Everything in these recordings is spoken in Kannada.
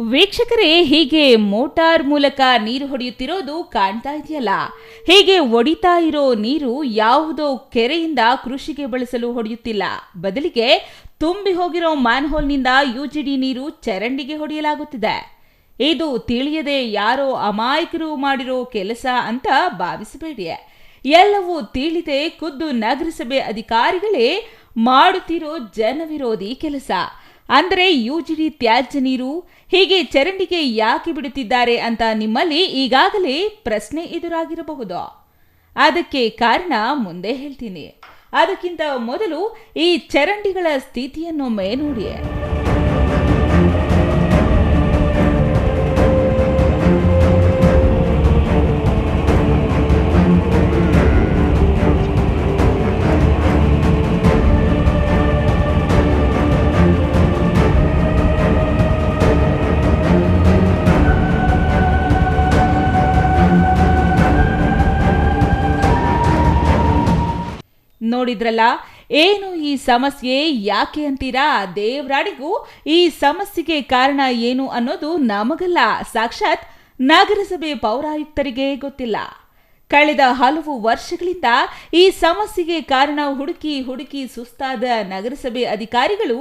ವೀಕ್ಷಕರೇ, ಹೀಗೆ ಮೋಟಾರ್ ಮೂಲಕ ನೀರು ಹೊಡೆಯುತ್ತಿರೋದು ಕಾಣ್ತಾ ಇದೆಯಲ್ಲ? ಹೀಗೆ ಒಡಿತಾ ಇರೋ ನೀರು ಯಾವುದೋ ಕೆರೆಯಿಂದ ಕೃಷಿಗೆ ಬಳಸಲು ಹೊಡೆಯುತ್ತಿಲ್ಲ. ಬದಲಿಗೆ ತುಂಬಿ ಹೋಗಿರೋ ಮ್ಯಾನ್ಹೋಲ್ನಿಂದ ಯುಜಿಡಿ ನೀರು ಚರಂಡಿಗೆ ಹೊಡೆಯಲಾಗುತ್ತಿದೆ. ಇದು ತಿಳಿಯದೆ ಯಾರೋ ಅಮಾಯಕರು ಮಾಡಿರೋ ಕೆಲಸ ಅಂತ ಭಾವಿಸಬೇಡಿ ಎಲ್ಲವೂ ತಿಳಿದೆ ಖುದ್ದು ನಗರಸಭೆ ಅಧಿಕಾರಿಗಳೇ ಮಾಡುತ್ತಿರೋ ಜನವಿರೋಧಿ ಕೆಲಸ. ಅಂದರೆ ಯುಜಿಡಿ ತ್ಯಾಜ್ಯ ನೀರು ಹೀಗೆ ಚರಂಡಿಗೆ ಯಾಕೆ ಬಿಡುತ್ತಿದ್ದಾರೆ ಅಂತ ನಿಮ್ಮಲ್ಲಿ ಈಗಾಗಲೇ ಪ್ರಶ್ನೆ ಎದುರಾಗಿರಬಹುದು. ಅದಕ್ಕೆ ಕಾರಣ ಮುಂದೆ ಹೇಳ್ತೀನಿ. ಅದಕ್ಕಿಂತ ಮೊದಲು ಈ ಚರಂಡಿಗಳ ಸ್ಥಿತಿಯನ್ನೊಮ್ಮೆ ನೋಡಿ ನೋಡಿದ್ರಲ್ಲ, ಏನು ಈ ಸಮಸ್ಯೆ, ಯಾಕೆ ಅಂತೀರಾ? ದೇವ್ರಾಡಿಗೂ ಈ ಸಮಸ್ಯೆಗೆ ಕಾರಣ ಏನು ಅನ್ನೋದು ನಮಗಲ್ಲ. ಸಾಕ್ಷಾತ್ ನಗರಸಭೆ ಪೌರಾಯುಕ್ತರಿಗೆ ಗೊತ್ತಿಲ್ಲ. ಕಳೆದ ಹಲವು ವರ್ಷಗಳಿಂದ ಈ ಸಮಸ್ಯೆಗೆ ಕಾರಣ ಹುಡುಕಿ ಹುಡುಕಿ ಸುಸ್ತಾದ ನಗರಸಭೆ ಅಧಿಕಾರಿಗಳು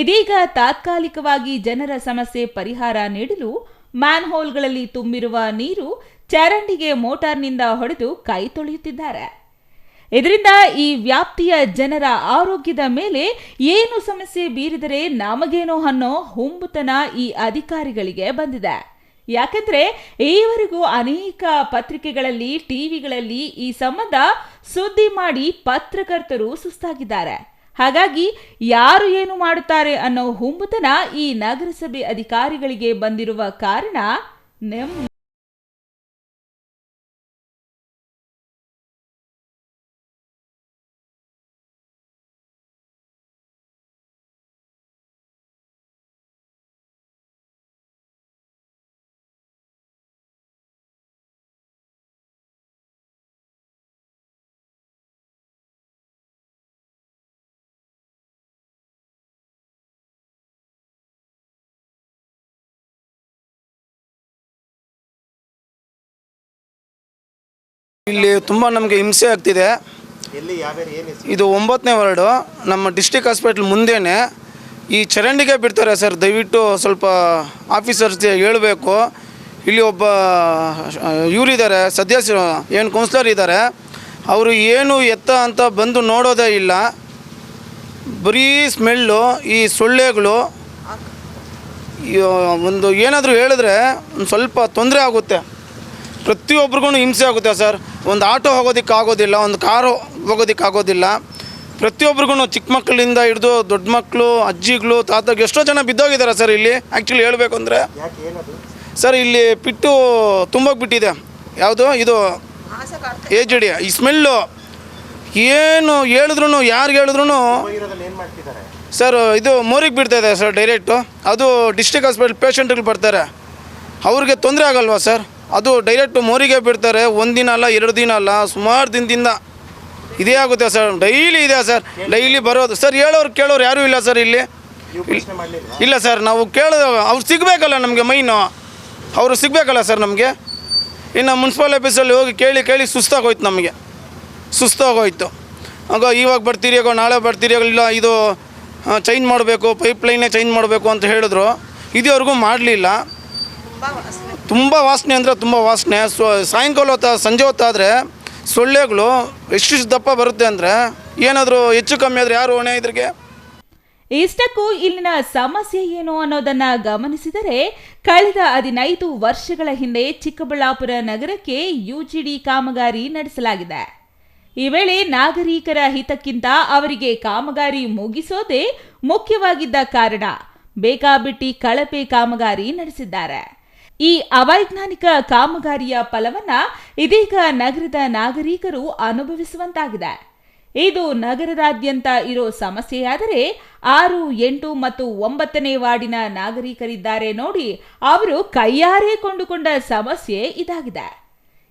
ಇದೀಗ ತಾತ್ಕಾಲಿಕವಾಗಿ ಜನರ ಸಮಸ್ಯೆ ಪರಿಹಾರ ನೀಡಲು ಮ್ಯಾನ್ಹೋಲ್ಗಳಲ್ಲಿ ತುಂಬಿರುವ ನೀರು ಚರಂಡಿಗೆ ಮೋಟಾರ್ನಿಂದ ಹೊಡೆದು ಕೈ ತೊಳೆಯುತ್ತಿದ್ದಾರೆ. ಇದರಿಂದ ಈ ವ್ಯಾಪ್ತಿಯ ಜನರ ಆರೋಗ್ಯದ ಮೇಲೆ ಏನು ಸಮಸ್ಯೆ ಬೀರಿದರೆ ನಮಗೇನೋ ಅನ್ನೋ ಹುಂಬುತನ ಈ ಅಧಿಕಾರಿಗಳಿಗೆ ಬಂದಿದೆ. ಯಾಕಂದ್ರೆ ಈವರೆಗೂ ಅನೇಕ ಪತ್ರಿಕೆಗಳಲ್ಲಿ ಟಿವಿಗಳಲ್ಲಿ ಈ ಸಂಬಂಧ ಸುದ್ದಿ ಮಾಡಿ ಪತ್ರಕರ್ತರು ಸುಸ್ತಾಗಿದ್ದಾರೆ. ಹಾಗಾಗಿ ಯಾರು ಏನು ಮಾಡುತ್ತಾರೆ ಅನ್ನೋ ಹುಂಬುತನ ಈ ನಗರಸಭೆ ಅಧಿಕಾರಿಗಳಿಗೆ ಬಂದಿರುವ ಕಾರಣ ನೆಮ್ಮ ಇಲ್ಲಿ ತುಂಬ ನಮಗೆ ಹಿಂಸೆ ಆಗ್ತಿದೆ. ಇದು ಒಂಬತ್ತನೇ ವಾರ್ಡು. ನಮ್ಮ ಡಿಸ್ಟಿಕ್ ಹಾಸ್ಪಿಟ್ಲ್ ಮುಂದೆನೇ. ಈ ಚರಂಡಿಗೆ ಬಿಡ್ತಾರೆ ಸರ್ ದಯವಿಟ್ಟು ಸ್ವಲ್ಪ ಆಫೀಸರ್ಸ್ ಹೇಳಬೇಕು. ಇಲ್ಲಿ ಒಬ್ಬ ಇವರಿದ್ದಾರೆ ಸದಸ್ಯರು ಏನು ಕೌನ್ಸಿಲರ್ ಇದ್ದಾರೆ. ಅವರು ಏನು ಎತ್ತ ಅಂತ ಬಂದು ನೋಡೋದೇ ಇಲ್ಲ. ಬರೀ ಸ್ಮೆಲ್ಲು ಈ ಸೊಳ್ಳೆಗಳು. ಒಂದು ಏನಾದರೂ ಹೇಳಿದ್ರೆ ಒಂದು ಸ್ವಲ್ಪ ತೊಂದರೆ ಆಗುತ್ತೆ. ಪ್ರತಿಯೊಬ್ರಿಗೂ ಹಿಂಸೆ ಆಗುತ್ತೆ ಸರ್. ಒಂದು ಆಟೋ ಹೋಗೋದಕ್ಕೆ ಆಗೋದಿಲ್ಲ ಒಂದು ಕಾರು ಹೋಗೋದಕ್ಕೆ ಆಗೋದಿಲ್ಲ ಪ್ರತಿಯೊಬ್ರಿಗೂ ಚಿಕ್ಕ ಮಕ್ಕಳಿಂದ ಹಿಡಿದು ದೊಡ್ಡ ಮಕ್ಕಳು ಅಜ್ಜಿಗಳು ತಾತಗೆ ಎಷ್ಟೋ ಜನ ಬಿದ್ದೋಗಿದ್ದಾರೆ ಸರ್ ಇಲ್ಲಿ. ಆ್ಯಕ್ಚುಲಿ ಹೇಳಬೇಕು ಅಂದರೆ ಸರ್ ಇಲ್ಲಿ ಪಿಟ್ಟು ತುಂಬೋಗ್ಬಿಟ್ಟಿದೆ. ಬಿಟ್ಟಿದೆ ಯಾವುದು? ಇದು ಎ ಜಿ ಡಿ ಈ ಸ್ಮೆಲ್ಲು ಏನು ಹೇಳಿದ್ರು ಯಾರಿಗೆ ಹೇಳಿದ್ರು ಸರ್ ಇದು ಮೋರಿಗೆ ಬಿಡ್ತಾ ಇದೆ ಸರ್ ಡೈರೆಕ್ಟು ಅದು ಡಿಸ್ಟ್ರಿಕ್ಟ್ ಹಾಸ್ಪಿಟಲ್ ಪೇಷಂಟ್ಗಳು ಬರ್ತಾರೆ. ಅವ್ರಿಗೆ ತೊಂದರೆ ಆಗಲ್ವಾ ಸರ್? ಅದು ಡೈರೆಕ್ಟ್ ಮೋರಿಗೆ ಬಿಡ್ತಾರೆ ಒಂದಿನ ಅಲ್ಲ ಎರಡು ದಿನ ಅಲ್ಲ ಸುಮಾರು ದಿನದಿಂದ ಇದೇ ಆಗುತ್ತೆ ಸರ್ ಡೈಲಿ ಇದೆ ಸರ್ ಡೈಲಿ ಬರೋದು. ಸರ್ ಹೇಳೋರು ಕೇಳೋರು ಯಾರೂ ಇಲ್ಲ ಸರ್ ಇಲ್ಲಿ. ಇಲ್ಲ ಸರ್ ನಾವು ಕೇಳೋ ಅವ್ರು ಸಿಗಬೇಕಲ್ಲ ನಮಗೆ ಮೈನು. ಅವರು ಸಿಗಬೇಕಲ್ಲ ಸರ್ ನಮಗೆ? ಇನ್ನು ಮುನ್ಸಿಪಲ್ ಆಫೀಸಲ್ಲಿ ಹೋಗಿ ಕೇಳಿ ಕೇಳಿ ಸುಸ್ತಾಗೋಯ್ತು ನಮಗೆ. ಸುಸ್ತಾಗೋಯ್ತು. ಆಗ ಇವಾಗ ಬರ್ತೀರಿ ಆಗ ನಾಳೆ ಬರ್ತೀರಿ ಆಗ ಇಲ್ಲ ಇದು ಚೇಂಜ್ ಮಾಡಬೇಕು ಪೈಪ್ ಲೈನೇ ಚೇಂಜ್ ಮಾಡಬೇಕು ಅಂತ ಹೇಳಿದ್ರು. ಇದುವರೆಗೂ ಮಾಡಲಿಲ್ಲ. ತುಂಬ ವಾಸನೆ ಅಂದರೆ ತುಂಬ ವಾಸನೆ. ಸೊ, ಸಾಯಂಕಾಲ ಹೊತ್ತ, ಸಂಜೆ ಹೊತ್ತಾದರೆ ಸೊಳ್ಳೆಗಳು ಎಷ್ಟು ದಪ್ಪ ಬರುತ್ತೆ ಅಂದರೆ ಏನಾದರೂ ಹೆಚ್ಚು ಕಮ್ಮಿ ಆದರೆ ಯಾರು ಹೊಣೆ ಇದ್ರಿಗೆ? ಇಷ್ಟಕ್ಕೂ ಇಲ್ಲಿನ ಸಮಸ್ಯೆ ಏನು ಅನ್ನೋದನ್ನ ಗಮನಿಸಿದರೆ ಕಳೆದ ಹದಿನೈದು ವರ್ಷಗಳ ಹಿಂದೆ ಚಿಕ್ಕಬಳ್ಳಾಪುರ ನಗರಕ್ಕೆ ಯುಜಿಡಿ ಕಾಮಗಾರಿ ನಡೆಸಲಾಗಿದೆ. ಈ ವೇಳೆ ನಾಗರಿಕರ ಹಿತಕ್ಕಿಂತ ಅವರಿಗೆ ಕಾಮಗಾರಿ ಮುಗಿಸೋದೇ ಮುಖ್ಯವಾಗಿದ್ದ ಕಾರಣ. ಬೇಕಾಬಿಟ್ಟಿ ಕಳಪೆ ಕಾಮಗಾರಿ ನಡೆಸಿದ್ದಾರೆ. ಈ ಅವೈಜ್ಞಾನಿಕ ಕಾಮಗಾರಿಯ ಫಲವನ್ನ ಇದೀಗ ನಗರದ ನಾಗರಿಕರು ಅನುಭವಿಸುವಂತಾಗಿದೆ. ಇದು ನಗರದಾದ್ಯಂತ ಇರೋ ಸಮಸ್ಯೆಯಾದರೆ ಆರು, ಎಂಟು ಮತ್ತು ಒಂಬತ್ತನೇ ವಾರ್ಡಿನ ನಾಗರಿಕರಿದ್ದಾರೆ ನೋಡಿ ಅವರು ಕೈಯಾರೆ ಕೊಂಡುಕೊಂಡ ಸಮಸ್ಯೆ ಇದಾಗಿದೆ.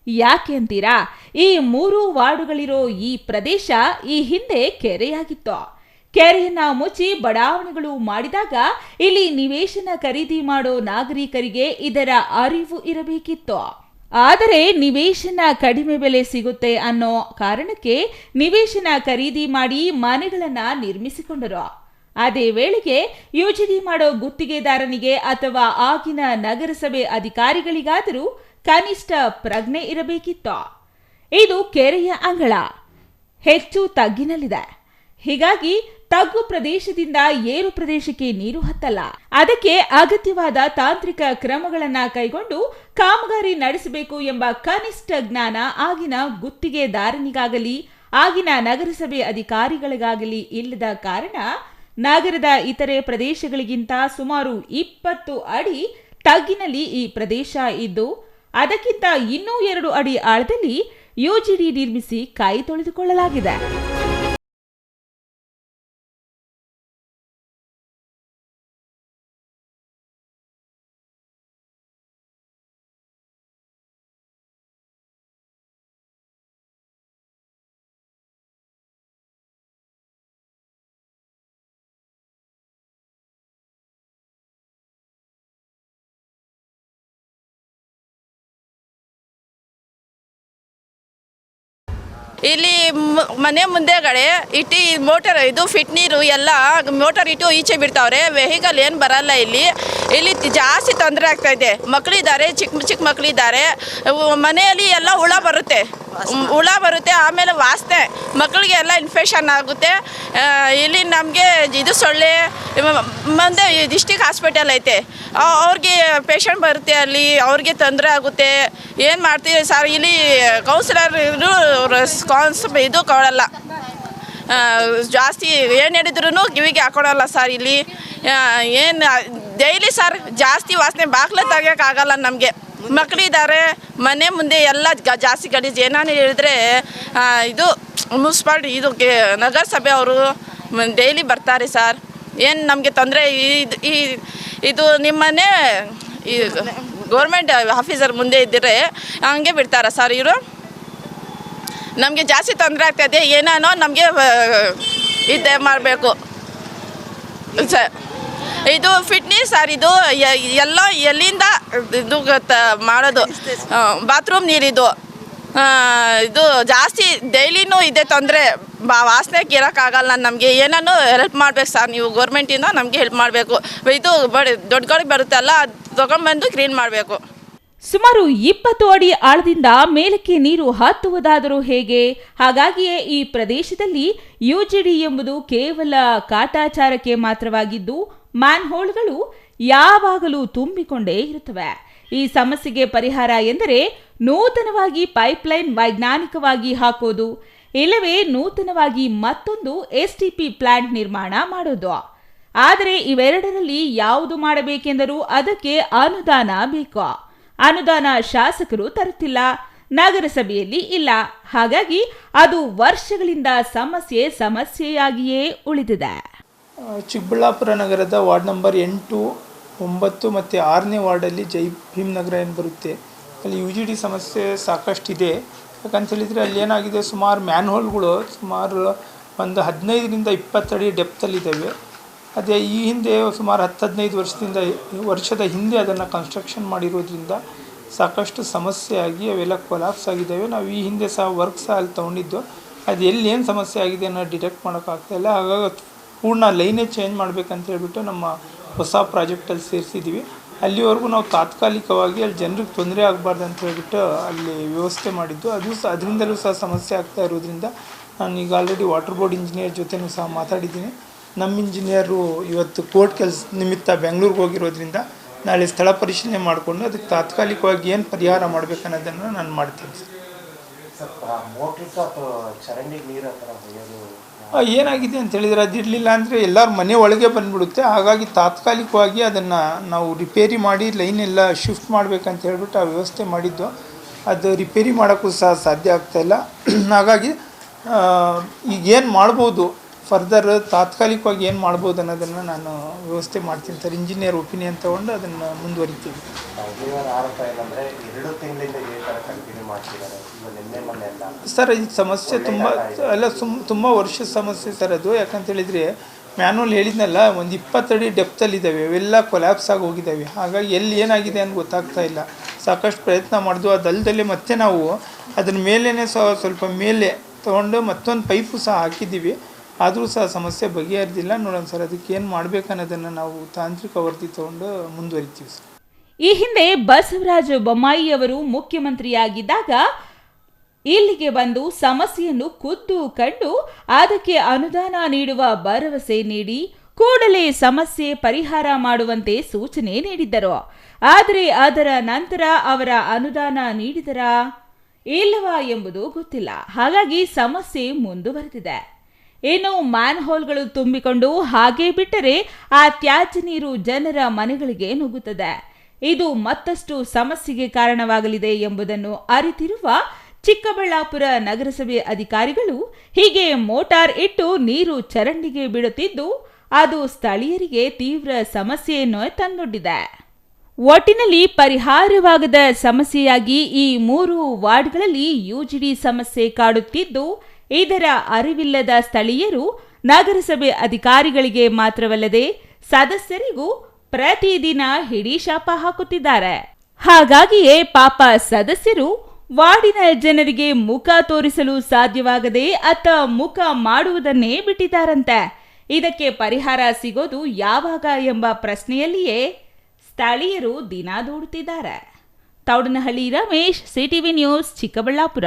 ಯಾಕೆ ಅಂತೀರಾ? ಈ ಮೂರು ವಾರ್ಡುಗಳಿರೋ ಈ ಪ್ರದೇಶ ಈ ಹಿಂದೆ ಕೆರೆಯಾಗಿತ್ತು. ಕೆರೆಯನ್ನ ಮುಚ್ಚಿ ಬಡಾವಣೆಗಳು ಮಾಡಿದಾಗ ಇಲ್ಲಿ ನಿವೇಶನ ಖರೀದಿ ಮಾಡೋ ನಾಗರಿಕರಿಗೆ ಇದರ ಅರಿವು ಇರಬೇಕಿತ್ತು. ಆದರೆ ನಿವೇಶನ ಕಡಿಮೆ ಬೆಲೆ ಸಿಗುತ್ತೆ ಅನ್ನೋ ಕಾರಣಕ್ಕೆ ನಿವೇಶನ ಖರೀದಿ ಮಾಡಿ ಮನೆಗಳನ್ನ ನಿರ್ಮಿಸಿಕೊಂಡರು. ಅದೇ ವೇಳೆಗೆ ಯೋಜನೆ ಮಾಡೋ ಗುತ್ತಿಗೆದಾರನಿಗೆ ಅಥವಾ ಆಗಿನ ನಗರಸಭೆ ಅಧಿಕಾರಿಗಳಿಗಾದರೂ ಕನಿಷ್ಠ ಪ್ರಜ್ಞೆ ಇರಬೇಕಿತ್ತು. ಇದು ಕೆರೆಯ ಅಂಗಳ. ಹೆಚ್ಚು ತಗ್ಗಿನಲ್ಲಿದೆ. ಹೀಗಾಗಿ ತಗ್ಗು ಪ್ರದೇಶದಿಂದ ಏರು ಪ್ರದೇಶಕ್ಕೆ ನೀರು ಹತ್ತಲ್ಲ. ಅದಕ್ಕೆ ಅಗತ್ಯವಾದ ತಾಂತ್ರಿಕ ಕ್ರಮಗಳನ್ನ ಕೈಗೊಂಡು ಕಾಮಗಾರಿ ನಡೆಸಬೇಕು ಎಂಬ ಕನಿಷ್ಠ ಜ್ಞಾನ ಆಗಿನ ಗುತ್ತಿಗೆದಾರನಿಗಾಗಲಿ ಆಗಿನ ನಗರಸಭೆ ಅಧಿಕಾರಿಗಳಿಗಾಗಲಿ ಇಲ್ಲದ ಕಾರಣ ನಗರದ ಇತರೆ ಪ್ರದೇಶಗಳಿಗಿಂತ ಸುಮಾರು ಇಪ್ಪತ್ತು ಅಡಿ ತಗ್ಗಿನಲ್ಲಿ ಈ ಪ್ರದೇಶ ಇದ್ದು, ಅದಕ್ಕಿಂತ ಇನ್ನೂ ಎರಡು ಅಡಿ ಆಳದಲ್ಲಿ ಯುಜಿಡಿ ನಿರ್ಮಿಸಿ ಕೈ ತೊಳೆದುಕೊಳ್ಳಲಾಗಿದೆ. ಇಲ್ಲಿ ಮನೆ ಮುಂದೆಗಡೆ ಇಟ್ಟು ಮೋಟರ್ ಇದು, ಫಿಟ್ ನೀರು ಎಲ್ಲ ಮೋಟರ್ ಇಟ್ಟು ಈಚೆ ಬಿಡ್ತಾವ್ರೆ. ವೆಹಿಕಲ್ ಏನು ಬರಲ್ಲ ಇಲ್ಲಿ. ಇಲ್ಲಿ ಜಾಸ್ತಿ ತೊಂದರೆ ಆಗ್ತಾ ಇದೆ. ಮಕ್ಕಳಿದ್ದಾರೆ ಚಿಕ್ಕ ಚಿಕ್ಕ ಮಕ್ಕಳಿದ್ದಾರೆ ಮನೆಯಲ್ಲಿ ಎಲ್ಲ ಹುಳ ಬರುತ್ತೆ. ಹುಳ ಬರುತ್ತೆ, ಆಮೇಲೆ ವಾಸನೆ ಮಕ್ಕಳಿಗೆ ಎಲ್ಲ ಇನ್ಫೆಕ್ಷನ್ ಆಗುತ್ತೆ ಇಲ್ಲಿ ನಮಗೆ ಇದು ಸೊಳ್ಳೆ ಮುಂದೆ ಡಿಸ್ಟಿಕ್ ಹಾಸ್ಪಿಟಲ್ ಐತೆ. ಅವ್ರಿಗೆ ಪೇಷಂಟ್ ಬರುತ್ತೆ ಅಲ್ಲಿ, ಅವ್ರಿಗೆ ತೊಂದರೆ ಆಗುತ್ತೆ. ಏನು ಮಾಡ್ತೀವಿ ಸರ್, ಇಲ್ಲಿ ಕೌನ್ಸಿಲರ್ ರೆಸ್ಪಾನ್ಸ್ ಇದು ಕೊಡಲ್ಲ. ಜಾಸ್ತಿ ಏನು ಹೇಳಿದ್ರು ಕಿವಿಗೆ ಹಾಕೊಳಲ್ಲ ಸರ್ ಇಲ್ಲಿ. ಏನು ಡೈಲಿ ಸರ್, ಜಾಸ್ತಿ ವಾಸನೆ ಬಾಗ್ಲ ತೆಗಿಯೋಕ್ಕಾಗಲ್ಲ ನಮಗೆ. ಮಕ್ಕಳಿದ್ದಾರೆ ಮನೆ ಮುಂದೆ ಎಲ್ಲ ಜಾಸ್ತಿ ಗಲೀಜು. ಏನಾನು ಹೇಳಿದ್ರೆ ಇದು ಮುನ್ಸಿಪಾಲ್ಟಿ ಇದು ನಗರಸಭೆ ಅವರು ಡೈಲಿ ಬರ್ತಾರೆ ಸರ್. ಏನು ನಮಗೆ ತೊಂದರೆ ಈ, ಇದು ನಿಮ್ಮನೆ, ಈ ಗೌರ್ಮೆಂಟ್ ಆಫೀಸರ್ ಮುಂದೆ ಇದ್ದರೆ ಹಂಗೆ ಬಿಡ್ತಾರ ಸರ್ ಇವರು. ನಮಗೆ ಜಾಸ್ತಿ ತೊಂದರೆ ಆಗ್ತದೆ ಏನೇನೋ ನಮಗೆ ಇದೇ ಮಾಡಬೇಕು. ಸರ್. ಇದು ಫಿಟ್ನೆಸ್ ಸರ್, ಇದು ಎಲ್ಲ ಎಲ್ಲಿಂದ ಇದು ಮಾಡೋದು. ಬಾತ್ರೂಮ್ ನೀರಿದು ಇದು. ಜಾಸ್ತಿ ಡೈಲಿನೂ ಇದೆ ತೊಂದರೆ. ಬಾ ವಾಸನೆಗೆ ಇರೋಕ್ಕಾಗಲ್ಲ ನಮಗೆ. ಏನನ್ನು ಹೆಲ್ಪ್ ಮಾಡಬೇಕು ಸರ್, ನೀವು ಗೌರ್ಮೆಂಟಿಂದ ನಮಗೆ ಹೆಲ್ಪ್ ಮಾಡಬೇಕು. ಇದು ಬಡ, ದೊಡ್ಡಗಳಿಗೆ ಬರುತ್ತಲ್ಲ ಅದು ತೊಗೊಂಡ್ಬಂದು ಕ್ಲೀನ್ ಮಾಡಬೇಕು. ಸುಮಾರು ಇಪ್ಪತ್ತು ಅಡಿ ಆಳದಿಂದ ಮೇಲಕ್ಕೆ ನೀರು ಹತ್ತುವುದಾದರೂ ಹೇಗೆ? ಹಾಗಾಗಿಯೇ ಈ ಪ್ರದೇಶದಲ್ಲಿ ಯುಜಿಡಿ ಎಂಬುದು ಕೇವಲ ಕಾಟಾಚಾರಕ್ಕೆ ಮಾತ್ರವಾಗಿದ್ದು ಮ್ಯಾನ್ಹೋಲ್ಗಳು ಯಾವಾಗಲೂ ತುಂಬಿಕೊಂಡೇ ಇರುತ್ತವೆ. ಈ ಸಮಸ್ಯೆಗೆ ಪರಿಹಾರ ಎಂದರೆ ನೂತನವಾಗಿ ಪೈಪ್ಲೈನ್ ವೈಜ್ಞಾನಿಕವಾಗಿ ಹಾಕೋದು, ಇಲ್ಲವೇ ನೂತನವಾಗಿ ಮತ್ತೊಂದು ಎಸ್ಟಿಪಿ ಪ್ಲಾಂಟ್ ನಿರ್ಮಾಣ ಮಾಡೋದು. ಆದರೆ ಇವೆರಡರಲ್ಲಿ ಯಾವುದು ಮಾಡಬೇಕೆಂದರೂ ಅದಕ್ಕೆ ಅನುದಾನ ಬೇಕು. ಅನುದಾನ ಶಾಸಕರು ತರುತ್ತಿಲ್ಲ, ನಗರಸಭೆಯಲ್ಲಿ ಇಲ್ಲ. ಹಾಗಾಗಿ ಅದು ವರ್ಷಗಳಿಂದ ಸಮಸ್ಯೆ ಸಮಸ್ಯೆಯಾಗಿಯೇ ಉಳಿದಿದೆ. ಚಿಕ್ಕಬಳ್ಳಾಪುರ ನಗರದ ವಾರ್ಡ್ ನಂಬರ್ ಎಂಟು, ಒಂಬತ್ತು ಮತ್ತು ಆರನೇ ವಾರ್ಡಲ್ಲಿ ಜೈ ಭೀಮ್ ನಗರ ಏನು ಬರುತ್ತೆ? ಅಲ್ಲಿ ಯು ಜಿ ಡಿ ಸಮಸ್ಯೆ ಸಾಕಷ್ಟಿದೆ. ಯಾಕಂತ ಹೇಳಿದರೆ ಅಲ್ಲಿ ಏನಾಗಿದೆ? ಸುಮಾರು ಮ್ಯಾನ್ ಹೋಲ್ಗಳು ಸುಮಾರು ಒಂದು ಹದಿನೈದರಿಂದ ಇಪ್ಪತ್ತಡಿ ಡೆಪ್ತಲ್ಲಿದ್ದಾವೆ ಅದೇ ಈ ಹಿಂದೆ ಸುಮಾರು ಹತ್ತು, ಹದಿನೈದು ವರ್ಷದಿಂದ ವರ್ಷದ ಹಿಂದೆ ಅದನ್ನು ಕನ್ಸ್ಟ್ರಕ್ಷನ್ ಮಾಡಿರೋದ್ರಿಂದ ಸಾಕಷ್ಟು ಸಮಸ್ಯೆ ಆಗಿ ಅವೆಲ್ಲ ಕೊಲಾಪ್ಸ್ ಆಗಿದ್ದಾವೆ. ನಾವು ಈ ಹಿಂದೆ ಸಹ ವರ್ಕ್ ಸಹ ಅಲ್ಲಿ ತೊಗೊಂಡಿದ್ದು. ಅದು ಎಲ್ಲಿ ಏನು ಸಮಸ್ಯೆ ಆಗಿದೆ ಅನ್ನೋ ಡಿಟೆಕ್ಟ್ ಮಾಡೋಕ್ಕಾಗ್ತಾಯಿಲ್ಲ ಹಾಗಾಗಿ ಪೂರ್ಣ ಲೈನೇ ಚೇಂಜ್ ಮಾಡಬೇಕಂತ ಹೇಳಿಬಿಟ್ಟು ನಮ್ಮ ಹೊಸ ಪ್ರಾಜೆಕ್ಟಲ್ಲಿ ಸೇರಿಸಿದ್ದೀವಿ ಅಲ್ಲಿವರೆಗೂ ನಾವು ತಾತ್ಕಾಲಿಕವಾಗಿ ಅಲ್ಲಿ ಜನರಿಗೆ ತೊಂದರೆ ಆಗಬಾರ್ದು ಅಂತ ಹೇಳ್ಬಿಟ್ಟು ಅಲ್ಲಿ ವ್ಯವಸ್ಥೆ ಮಾಡಿದ್ದು. ಅದು ಸಹ ಅದರಿಂದಲೂ ಸಹ ಸಮಸ್ಯೆ ಆಗ್ತಾ ಇರೋದ್ರಿಂದ ನಾನು ಈಗ ಆಲ್ರೆಡಿ ವಾಟರ್ ಬೋರ್ಡ್ ಇಂಜಿನಿಯರ್ ಜೊತೆನೂ ಸಹ ಮಾತಾಡಿದ್ದೀನಿ. ನಮ್ಮ ಇಂಜಿನಿಯರು ಇವತ್ತು ಕೋರ್ಟ್ ಕೆಲಸ ನಿಮಿತ್ತ ಬೆಂಗಳೂರಿಗೆ ಹೋಗಿರೋದ್ರಿಂದ ನಾಳೆ ಸ್ಥಳ ಪರಿಶೀಲನೆ ಮಾಡಿಕೊಂಡು ಅದಕ್ಕೆ ತಾತ್ಕಾಲಿಕವಾಗಿ ಏನು ಪರಿಹಾರ ಮಾಡಬೇಕನ್ನೋದನ್ನು ನಾನು ಮಾಡ್ತೀನಿ ಸರ್. ಮೋಟ್ರಿಗೆ ಚರಂಡಿಗೆ ನೀರು ಹತ್ರ ಏನಾಗಿದೆ ಅಂತ ಹೇಳಿದರೆ ಅದಿರಲಿಲ್ಲ ಅಂದರೆ ಎಲ್ಲರ ಮನೆ ಒಳಗೆ ಬಂದುಬಿಡುತ್ತೆ. ಹಾಗಾಗಿ ತಾತ್ಕಾಲಿಕವಾಗಿ ಅದನ್ನು ನಾವು ರಿಪೇರಿ ಮಾಡಿ ಲೈನ್ ಎಲ್ಲ ಶಿಫ್ಟ್ ಮಾಡಬೇಕಂತ ಹೇಳ್ಬಿಟ್ಟು ಆ ವ್ಯವಸ್ಥೆ ಮಾಡಿದ್ದು. ಅದು ರಿಪೇರಿ ಮಾಡೋಕ್ಕೂ ಸಹ ಸಾಧ್ಯ ಆಗ್ತಾಯಿಲ್ಲ ಹಾಗಾಗಿ ಈಗೇನು ಮಾಡ್ಬೋದು? ಫರ್ದರ್ ತಾತ್ಕಾಲಿಕವಾಗಿ ಏನು ಮಾಡ್ಬೋದು ಅನ್ನೋದನ್ನು ನಾನು ವ್ಯವಸ್ಥೆ ಮಾಡ್ತೀನಿ. ಸರ್ ಇಂಜಿನಿಯರ್ ಒಪಿನಿಯನ್ ತೊಗೊಂಡು ಅದನ್ನು ಮುಂದುವರಿತೀವಿ. ಇದೇ ಸರ್ ಈ ಸಮಸ್ಯೆ ತುಂಬ ಎಲ್ಲ ಸುಮ್ ತುಂಬ ವರ್ಷದ ಸಮಸ್ಯೆ ಸರ್ ಅದು. ಯಾಕಂತ ಹೇಳಿದರೆ ಮ್ಯಾನುವಲ್ ಹೇಳಿದ್ನಲ್ಲ ಒಂದು ಇಪ್ಪತ್ತಡಿ ಡೆಪ್ತಲ್ಲಿದ್ದಾವೆ ಅವೆಲ್ಲ ಕೊಲ್ಯಾಪ್ಸ್ ಆಗಿ ಹೋಗಿದ್ದಾವೆ ಹಾಗಾಗಿ ಎಲ್ಲಿ ಏನಾಗಿದೆ ಅಂತ ಗೊತ್ತಾಗ್ತಾ ಇಲ್ಲ. ಸಾಕಷ್ಟು ಪ್ರಯತ್ನ ಮಾಡಿದ್ವು ಅದಲ್ದಲ್ಲೇ ಮತ್ತೆ ನಾವು ಅದನ್ನ ಮೇಲೇ ಸಹ ಸ್ವಲ್ಪ ಮೇಲೆ ತೊಗೊಂಡು ಮತ್ತೊಂದು ಪೈಪು ಸಹ ಹಾಕಿದ್ದೀವಿ. ಆದರೂ ಸಹ ಸಮಸ್ಯೆ ಬಗೆಹರಿದಿಲ್ಲ. ನೋಡೋಣ ಸರ್, ಅದಕ್ಕೆ ಏನು ಮಾಡಬೇಕನ್ನೋದನ್ನು ನಾವು ತಾಂತ್ರಿಕ ವರದಿ ತಗೊಂಡು ಮುಂದುವರಿತೀವಿ ಸರ್. ಈ ಹಿಂದೆ ಬಸವರಾಜ ಬೊಮ್ಮಾಯಿ ಅವರು ಮುಖ್ಯಮಂತ್ರಿಯಾಗಿದ್ದಾಗ ಇಲ್ಲಿಗೆ ಬಂದು ಸಮಸ್ಯೆಯನ್ನು ಖುದ್ದು ಕಂಡು ಅದಕ್ಕೆ ಅನುದಾನ ನೀಡುವ ಭರವಸೆ ನೀಡಿ ಕೂಡಲೇ ಸಮಸ್ಯೆ ಪರಿಹಾರ ಮಾಡುವಂತೆ ಸೂಚನೆ ನೀಡಿದ್ದರು. ಆದರೆ ಅದರ ನಂತರ ಅವರ ಅನುದಾನ ನೀಡಿದರಾ ಇಲ್ಲವಾ ಎಂಬುದು ಗೊತ್ತಿಲ್ಲ. ಹಾಗಾಗಿ ಸಮಸ್ಯೆ ಮುಂದುವರೆದಿದೆ. ಇನ್ನು ಮ್ಯಾನ್ ಹೋಲ್ಗಳು ತುಂಬಿಕೊಂಡು ಹಾಗೆ ಬಿಟ್ಟರೆ ಆ ತ್ಯಾಜ್ಯ ನೀರು ಜನರ ಮನೆಗಳಿಗೆ ನುಗ್ಗುತ್ತದೆ. ಇದು ಮತ್ತಷ್ಟು ಸಮಸ್ಯೆಗೆ ಕಾರಣವಾಗಲಿದೆ ಎಂಬುದನ್ನು ಅರಿತಿರುವ ಚಿಕ್ಕಬಳ್ಳಾಪುರ ನಗರಸಭೆ ಅಧಿಕಾರಿಗಳು ಹೀಗೆ ಮೋಟಾರ್ ಇಟ್ಟು ನೀರು ಚರಂಡಿಗೆ ಬಿಡುತ್ತಿದ್ದು ಅದು ಸ್ಥಳೀಯರಿಗೆ ತೀವ್ರ ಸಮಸ್ಯೆಯನ್ನು ತಂದೊಡ್ಡಿದೆ. ಒಟ್ಟಿನಲ್ಲಿ ಪರಿಹಾರವಾಗದ ಸಮಸ್ಯೆಯಾಗಿ ಈ ಮೂರು ವಾರ್ಡ್ಗಳಲ್ಲಿ ಯುಜಿಡಿ ಸಮಸ್ಯೆ ಕಾಡುತ್ತಿದ್ದು ಇದರ ಅರಿವಿಲ್ಲದ ಸ್ಥಳೀಯರು ನಗರಸಭೆ ಅಧಿಕಾರಿಗಳಿಗೆ ಮಾತ್ರವಲ್ಲದೆ ಸದಸ್ಯರಿಗೂ ಪ್ರತಿದಿನ ಹಿಡಿ ಶಾಪ ಹಾಕುತ್ತಿದ್ದಾರೆ. ಹಾಗಾಗಿಯೇ ಪಾಪ ಸದಸ್ಯರು ವಾರ್ಡಿನ ಜನರಿಗೆ ಮುಖ ತೋರಿಸಲು ಸಾಧ್ಯವಾಗದೆ ಅತ್ತ ಮುಖ ಮಾಡುವುದನ್ನೇ ಬಿಟ್ಟಿದ್ದಾರಂತೆ. ಇದಕ್ಕೆ ಪರಿಹಾರ ಸಿಗೋದು ಯಾವಾಗ ಎಂಬ ಪ್ರಶ್ನೆಯಲ್ಲಿಯೇ ಸ್ಥಳೀಯರು ದಿನ ದೂಡುತ್ತಿದ್ದಾರೆ. Taudanahalli Ramesh, CTV News, Chikkaballapur.